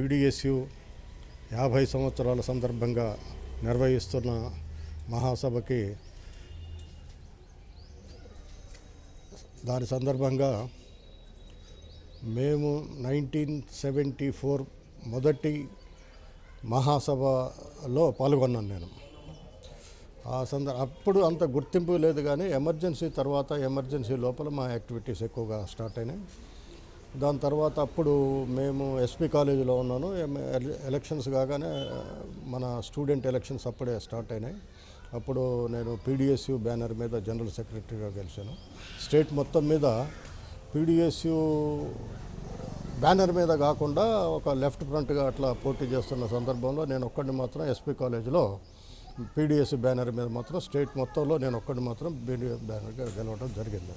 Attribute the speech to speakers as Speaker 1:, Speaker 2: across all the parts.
Speaker 1: PDSU యాభై సంవత్సరాల సందర్భంగా నిర్వహిస్తున్న మహాసభకి దాని సందర్భంగా మేము నైన్టీన్ సెవెంటీ ఫోర్ మొదటి మహాసభలో పాల్గొన్నాను నేను. ఆ సందర్ అప్పుడు అంత గుర్తింపు లేదు కానీ ఎమర్జెన్సీ తర్వాత ఎమర్జెన్సీ లోపల మా యాక్టివిటీస్ ఎక్కువగా స్టార్ట్ అయినాయి. దాని తర్వాత అప్పుడు మేము ఎస్పీ కాలేజీలో ఉన్నాను. ఎలక్షన్స్ కాగానే మన స్టూడెంట్ ఎలక్షన్స్ అప్పుడే స్టార్ట్ అయినాయి. అప్పుడు నేను పీడిఎస్యు బ్యానర్ మీద జనరల్ సెక్రటరీగా గెలిచాను. స్టేట్ మొత్తం మీద పీడిఎస్యు బ్యానర్ మీద కాకుండా ఒక లెఫ్ట్ ఫ్రంట్గా అట్లా పోటీ చేస్తున్న సందర్భంలో నేను ఒక్కడిని మాత్రం ఎస్పీ కాలేజీలో పీడిఎస్ బ్యానర్ మీద మాత్రం స్టేట్ మొత్తంలో నేను ఒక్కడిని మాత్రం పీడిఎస్ బ్యానర్గా గెలవడం జరిగింది.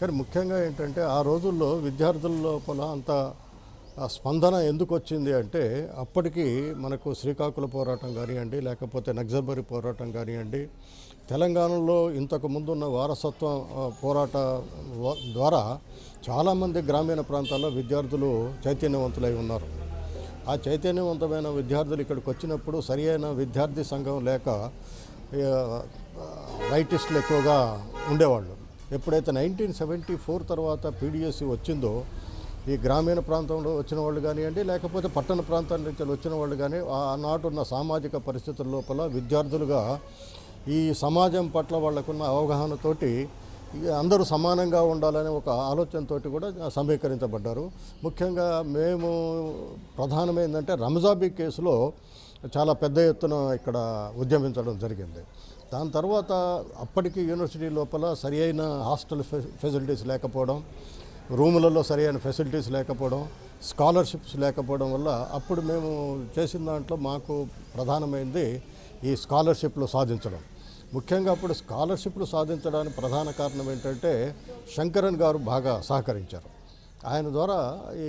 Speaker 1: కానీ ముఖ్యంగా ఏంటంటే ఆ రోజుల్లో విద్యార్థుల లోపల అంత స్పందన ఎందుకు వచ్చింది అంటే అప్పటికి మనకు శ్రీకాకుళ పోరాటం కానివ్వండి లేకపోతే నగ్జబరి పోరాటం కానివ్వండి తెలంగాణలో ఇంతకు ముందున్న వారసత్వ పోరాట వ- ద్వారా చాలామంది గ్రామీణ ప్రాంతాల్లో విద్యార్థులు చైతన్యవంతులై ఉన్నారు. ఆ చైతన్యవంతమైన విద్యార్థులు ఇక్కడికి వచ్చినప్పుడు సరి అయిన విద్యార్థి సంఘం లేక రైటిస్టులు ఎక్కువగా ఉండేవాళ్ళు. ఎప్పుడైతే నైన్టీన్ సెవెంటీ ఫోర్ తర్వాత పీడిఎస్సి వచ్చిందో ఈ గ్రామీణ ప్రాంతంలో వచ్చిన వాళ్ళు కానివ్వండి లేకపోతే పట్టణ ప్రాంతాల నుంచి వచ్చిన వాళ్ళు కానీ ఆనాటున్న సామాజిక పరిస్థితుల లోపల విద్యార్థులుగా ఈ సమాజం పట్ల వాళ్ళకున్న అవగాహనతోటి అందరూ సమానంగా ఉండాలనే ఒక ఆలోచనతోటి కూడా సమీకరించబడ్డారు. ముఖ్యంగా మేము ప్రధానమైందంటే రంజాబీ కేసులో చాలా పెద్ద ఎత్తున ఇక్కడ ఉద్యమించడం జరిగింది. దాని తర్వాత అప్పటికి యూనివర్సిటీ లోపల సరి అయిన హాస్టల్ ఫె- ఫెసిలిటీస్ లేకపోవడం రూములలో సరి అయిన ఫెసిలిటీస్ లేకపోవడం స్కాలర్షిప్స్ లేకపోవడం వల్ల అప్పుడు మేము చేసిన దాంట్లో మాకు ప్రధానమైనది ఈ స్కాలర్షిప్లు సాధించడం. ముఖ్యంగా అప్పుడు స్కాలర్షిప్లు సాధించడానికి ప్రధాన కారణం ఏంటంటే శంకరన్ గారు బాగా సహకరించారు. ఆయన ద్వారా ఈ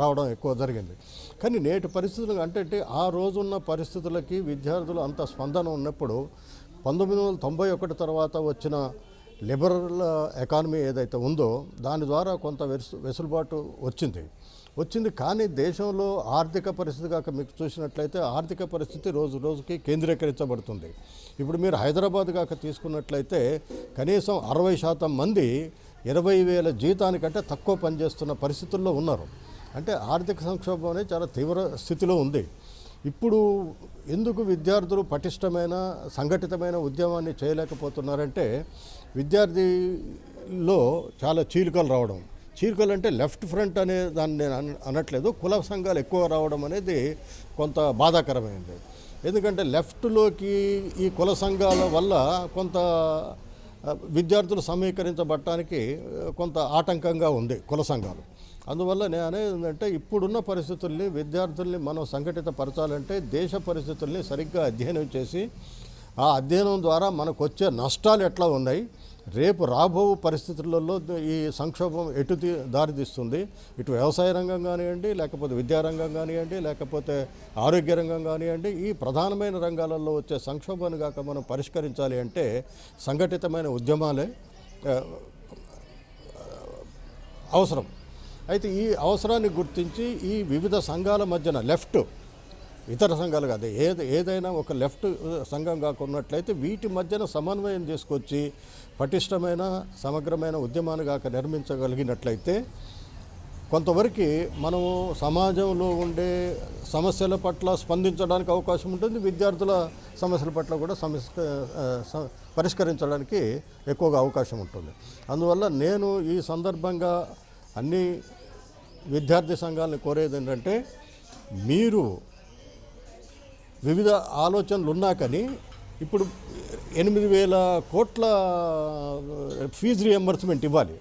Speaker 1: రావడం ఎక్కువ జరిగింది. కానీ నేటి పరిస్థితులు అంటే ఆ రోజున్న పరిస్థితులకి విద్యార్థులు అంత స్పందన ఉన్నప్పుడు పంతొమ్మిది వందల తొంభై ఒకటి తర్వాత వచ్చిన లిబరల్ ఎకానమీ ఏదైతే ఉందో దాని ద్వారా కొంత వెసు వెసులుబాటు వచ్చింది. వచ్చింది కానీ దేశంలో ఆర్థిక పరిస్థితి కాక మీకు చూసినట్లయితే ఆర్థిక పరిస్థితి రోజు రోజుకి కేంద్రీకరించబడుతుంది. ఇప్పుడు మీరు హైదరాబాద్ కాక తీసుకున్నట్లయితే కనీసం అరవై శాతం మంది ఇరవై వేల జీతానికంటే తక్కువ పనిచేస్తున్న పరిస్థితుల్లో ఉన్నారు. అంటే ఆర్థిక సంక్షోభం అనేది చాలా తీవ్ర స్థితిలో ఉంది. ఇప్పుడు ఎందుకు విద్యార్థులు పటిష్టమైన సంఘటితమైన ఉద్యమాన్ని చేయలేకపోతున్నారంటే విద్యార్థిలో చాలా చీలికలు రావడం. చీలికలు అంటే లెఫ్ట్ ఫ్రంట్ అనే దాన్ని నేను అనట్లేదు. కుల సంఘాలు ఎక్కువ రావడం అనేది కొంత బాధాకరమైంది. ఎందుకంటే లెఫ్ట్లోకి ఈ కుల సంఘాల వల్ల కొంత విద్యార్థులు సమీకరించబడటానికి కొంత ఆటంకంగా ఉంది కుల సంఘాలు. అందువల్ల నేను అనేది ఏంటంటే ఇప్పుడున్న పరిస్థితుల్ని విద్యార్థుల్ని మనం సంఘటిత పరచాలంటే దేశ పరిస్థితుల్ని సరిగ్గా అధ్యయనం చేసి ఆ అధ్యయనం ద్వారా మనకు వచ్చే నష్టాలు ఎట్లా ఉన్నాయి రేపు రాబో పరిస్థితులలో ఈ సంక్షోభం ఎటు దారితీస్తుంది ఇటు వ్యవసాయ రంగం కానివ్వండి లేకపోతే విద్యారంగం కానివ్వండి లేకపోతే ఆరోగ్య రంగం కానివ్వండి ఈ ప్రధానమైన రంగాలలో వచ్చే సంక్షోభాన్ని కాక మనం పరిష్కరించాలి అంటే సంఘటితమైన ఉద్యమాలే అవసరం. అయితే ఈ అవసరాన్ని గుర్తించి ఈ వివిధ సంఘాల మధ్యన లెఫ్ట్ ఇతర సంఘాలు కాదు. ఏది ఏదైనా ఒక లెఫ్ట్ సంఘం కాకున్నట్లయితే వీటి మధ్యన సమన్వయం తీసుకొచ్చి పటిష్టమైన సమగ్రమైన ఉద్యమాన్ని కాక నిర్మించగలిగినట్లయితే కొంతవరకు మనము సమాజంలో ఉండే సమస్యల పట్ల స్పందించడానికి అవకాశం ఉంటుంది. విద్యార్థుల సమస్యల పట్ల కూడా సమస్య పరిష్కరించడానికి ఎక్కువగా అవకాశం ఉంటుంది. అందువల్ల నేను ఈ సందర్భంగా అన్ని విద్యార్థి సంఘాలను కోరేది ఏంటంటే మీరు వివిధ ఆలోచనలు ఉన్నా కానీ ఇప్పుడు ఎనిమిది వేల కోట్ల ఫీజు రియంబర్స్మెంట్ ఇవ్వాలి.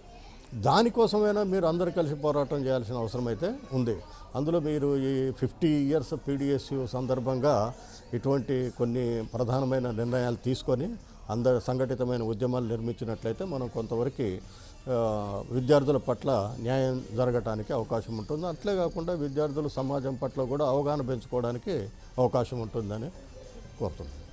Speaker 1: దానికోసమైనా మీరు అందరు కలిసి పోరాటం చేయాల్సిన అవసరం అయితే ఉంది. అందులో మీరు ఈ ఫిఫ్టీ ఇయర్స్ పీడిఎస్యు సందర్భంగా ఇటువంటి కొన్ని ప్రధానమైన నిర్ణయాలు తీసుకొని అందరు సంఘటితమైన ఉద్యమాలు నిర్మించినట్లయితే మనం కొంతవరకు విద్యార్థుల పట్ల న్యాయం జరగటానికి అవకాశం ఉంటుంది. అట్లే కాకుండా విద్యార్థులు సమాజం పట్ల కూడా అవగాహన పెంచుకోవడానికి అవకాశం ఉంటుందని కోరుతున్నాను.